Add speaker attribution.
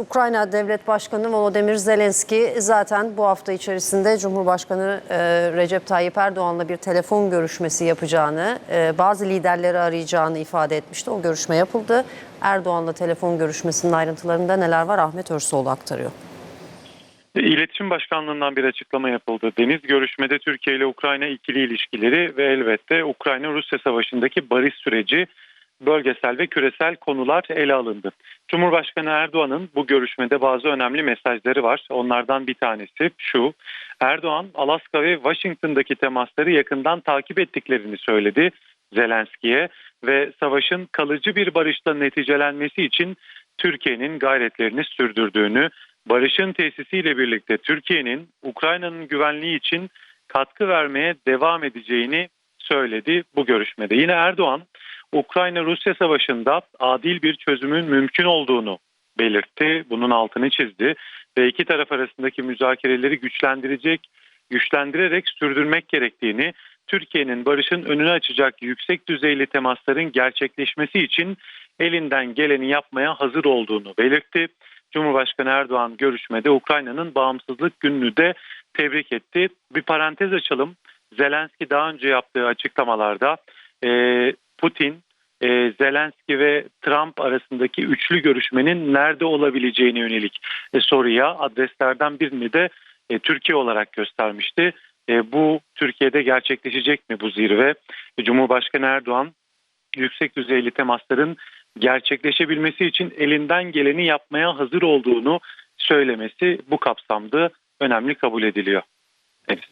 Speaker 1: Ukrayna Devlet Başkanı Volodymyr Zelenski zaten bu hafta içerisinde Cumhurbaşkanı e, Recep Tayyip Erdoğan'la bir telefon görüşmesi yapacağını, e, bazı liderleri arayacağını ifade etmişti. O görüşme yapıldı. Erdoğan'la telefon görüşmesinin ayrıntılarında neler var Ahmet Örsoğlu aktarıyor.
Speaker 2: İletişim Başkanlığı'ndan bir açıklama yapıldı. Deniz görüşmede Türkiye ile Ukrayna ikili ilişkileri ve elbette Ukrayna-Rusya savaşındaki barış süreci bölgesel ve küresel konular ele alındı. Cumhurbaşkanı Erdoğan'ın bu görüşmede bazı önemli mesajları var. Onlardan bir tanesi şu. Erdoğan, Alaska ve Washington'daki temasları yakından takip ettiklerini söyledi Zelenski'ye ve savaşın kalıcı bir barışla neticelenmesi için Türkiye'nin gayretlerini sürdürdüğünü, barışın tesisiyle birlikte Türkiye'nin Ukrayna'nın güvenliği için katkı vermeye devam edeceğini söyledi bu görüşmede. Yine Erdoğan Ukrayna-Rusya savaşında adil bir çözümün mümkün olduğunu belirtti. Bunun altını çizdi ve iki taraf arasındaki müzakereleri güçlendirecek, güçlendirerek sürdürmek gerektiğini, Türkiye'nin barışın önünü açacak yüksek düzeyli temasların gerçekleşmesi için elinden geleni yapmaya hazır olduğunu belirtti. Cumhurbaşkanı Erdoğan görüşmede Ukrayna'nın bağımsızlık gününü de tebrik etti. Bir parantez açalım. Zelenski daha önce yaptığı açıklamalarda e, Putin, e, Zelenski ve Trump arasındaki üçlü görüşmenin nerede olabileceğine yönelik e, soruya adreslerden birini de e, Türkiye olarak göstermişti. E, bu Türkiye'de gerçekleşecek mi bu zirve? E, Cumhurbaşkanı Erdoğan yüksek düzeyli temasların gerçekleşebilmesi için elinden geleni yapmaya hazır olduğunu söylemesi bu kapsamda önemli kabul ediliyor. Evet.